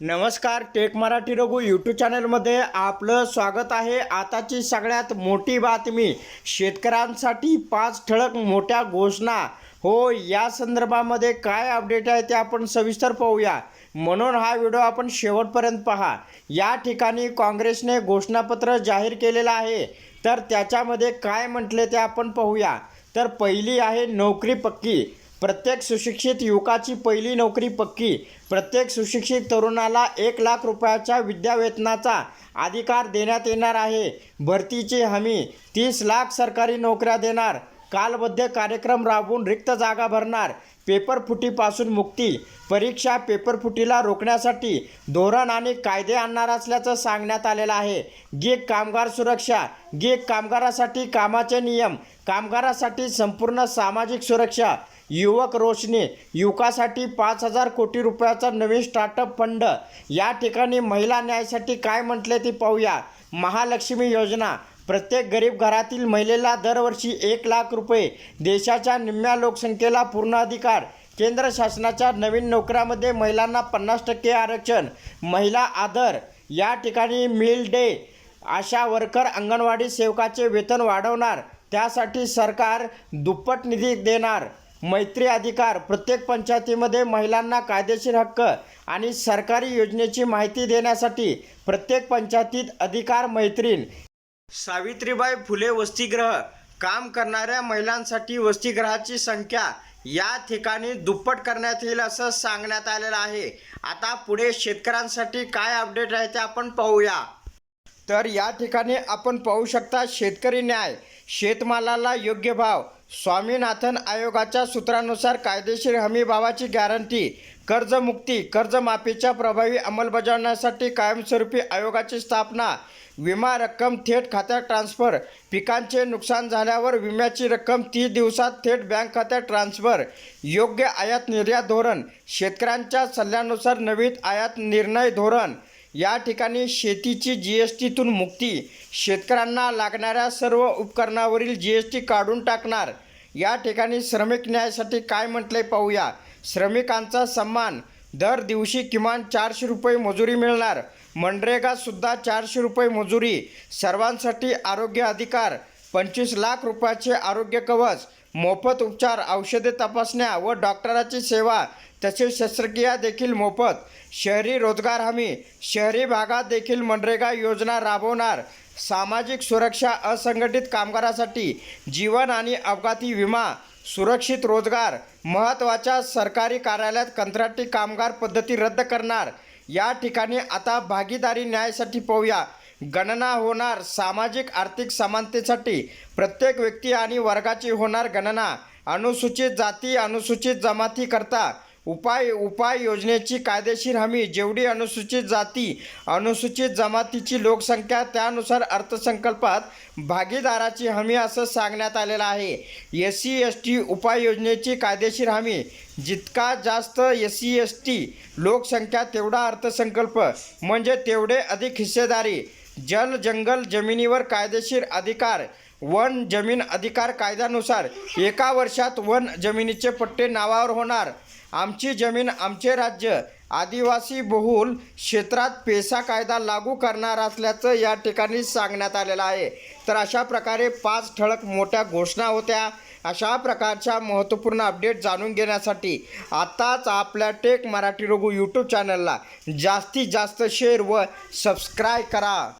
नमस्कार take Marathi Raghu YouTube चॅनलमध्ये आपलं स्वागत आहे. आताची सगळ्यात मोठी बातमी शेतकऱ्यांसाठी पाच ठळक मोठ्या घोषणा. हो या संदर्भामध्ये काय अपडेट आहे ते आपण सविस्तर पाहूया. म्हणून हा व्हिडिओ आपण शेवटपर्यंत पहा. या ठिकाणी काँग्रेसने घोषणापत्र जाहीर केलेलं आहे. तर त्याच्यामध्ये काय म्हटले ते आपण पाहूया. तर पहिली आहे नोकरी पक्की. प्रत्येक सुशिक्षित युवकाची पहिली नोकरी पक्की. प्रत्येक सुशिक्षित तरुणाला एक लाख रुपयाच्या विद्यावेतनाचा अधिकार देण्यात येणार आहे. भरतीची हमी तीस लाख सरकारी नोकऱ्या देणार. कालबद्ध कार्यक्रम राबवून रिक्त जागा भरणार. पेपरफुटीपासून मुक्ती. परीक्षा पेपरफुटीला रोखण्यासाठी धोरण आणि कायदे आणणार असल्याचं सांगण्यात आलेलं आहे. गिग कामगार सुरक्षा. गिग कामगारासाठी कामाचे नियम. कामगारासाठी संपूर्ण सामाजिक सुरक्षा. युवक रोशनी. युवकासाठी पाच हजार कोटी रुपयाचा नवीन स्टार्टअप फंड. या ठिकाणी महिला न्यायासाठी काय म्हटले ते पाहूया. महालक्ष्मी योजना. प्रत्येक गरीब घरातील महिलेला दरवर्षी एक लाख रुपये देशाच्या निम्म्या लोकसंख्येला पूर्ण अधिकार केंद्र शासनाच्या नवीन नोकऱ्यामध्ये महिलांना पन्नास टक्के आरक्षण महिला आदर या ठिकाणी mid day ASHA worker anganwadi सेवकाचे वेतन वाढवणार त्यासाठी सरकार दुप्पट निधी देणार मैत्री अधिकार प्रत्येक पंचायतीमध्ये महिलांना कायदेशीर हक्क आणि सरकारी योजनेची माहिती देण्यासाठी प्रत्येक पंचायतीत अधिकार मैत्रीण सावित्रीबाई फुले वसतिगृह. काम करणाऱ्या महिलांसाठी वसतिगृहाची संख्या या ठिकाणी दुप्पट करण्यात येईल असं सांगण्यात आलेलं आहे. आता पुढे शेतकऱ्यांसाठी काय अपडेट आहे ते आपण पाहूया. तर या ठिकाणी आपण पाहू शकता शेतकरी न्याय. शेतमालाला योग्य भाव. स्वामीनाथन आयोगाच्या सूत्रानुसार कायदेशीर हमीभावाची गॅरंटी कर्जमुक्ती कर्जमाफीच्या प्रभावी अंमलबजावण्यासाठी कायमस्वरूपी आयोगाची स्थापना विमा रक्कम थेट खात्यात ट्रान्स्फर पिकांचे नुकसान झाल्यावर विम्याची रक्कम तीस दिवसात थेट बँक खात्यात ट्रान्स्फर योग्य आयात निर्यात धोरण शेतकऱ्यांच्या सल्ल्यानुसार नवीन आयात निर्णय धोरण या ठिकाणी शेतीची जी एस टीतून मुक्ती. शेतकऱ्यांना लागणाऱ्या सर्व उपकरणावरील जी एस टी काढून टाकणार. या ठिकाणी श्रमिक न्यायासाठी काय म्हटले पाहूया. श्रमिकांचा सन्मान. दर दिवशी किमान चारशे रुपये मजुरी मिळणार. मनरेगासुद्धा चारशे रुपये मजुरी. सर्वांसाठी आरोग्य अधिकार. पंचवीस लाख रुपयाचे आरोग्य कवच. मोफत उपचार औषधे तपासण्या व डॉक्टराची सेवा तसेच शस्त्रक्रिया देखील मोफत. शहरी रोजगार हमी शहरी भागात देखील मनरेगा योजना राबवणार. सामाजिक सुरक्षा असंघटित कामगारासाठी जीवन आणि अपघाती विमा सुरक्षित रोजगार महत्त्वाच्या सरकारी कार्यालयात कंत्राटी कामगार पद्धती रद्द करणार. या ठिकाणी आता भागीदारी न्यायासाठी पाहूया. गणना होणार सामाजिक आर्थिक समानतेसाठी. प्रत्येक व्यक्ती आणि वर्गाची होणार गणना. अनुसूचित जाती अनुसूचित जमातीकरता उपाय उपाय योजनेची कायदेशीर हमी. जेवढी अनुसूचित जाती अनुसूचित जमातीची लोकसंख्या त्यानुसार अर्थसंकल्पात भागीदाराची हमी असं सांगण्यात आलेलं आहे. एस सी एस टी उपाययोजनेची कायदेशीर हमी. जितका जास्त एस सी एस टी लोकसंख्या तेवढा अर्थसंकल्प. म्हणजे तेवढे अधिक हिस्सेदारी. जल जंगल जमिनीवर कायदेशीर अधिकार वन जमीन अधिकार कायद्यानुसार एका वर्षात वन जमिनीचे पट्टे नावावर होणार. आमची जमीन आमचे राज्य आदिवासी बहुल क्षेत्रात पेसा कायदा लागू करणार असल्याचं या ठिकाणी सांगण्यात आलेलं आहे. तर अशा प्रकारे पाच ठळक मोठ्या घोषणा होत्या. अशा प्रकारच्या महत्त्वपूर्ण अपडेट जाणून घेण्यासाठी आत्ताच आपल्या टेक मराठी रघु यूट्यूब चॅनलला जास्तीत जास्त शेअर व सबस्क्राईब करा.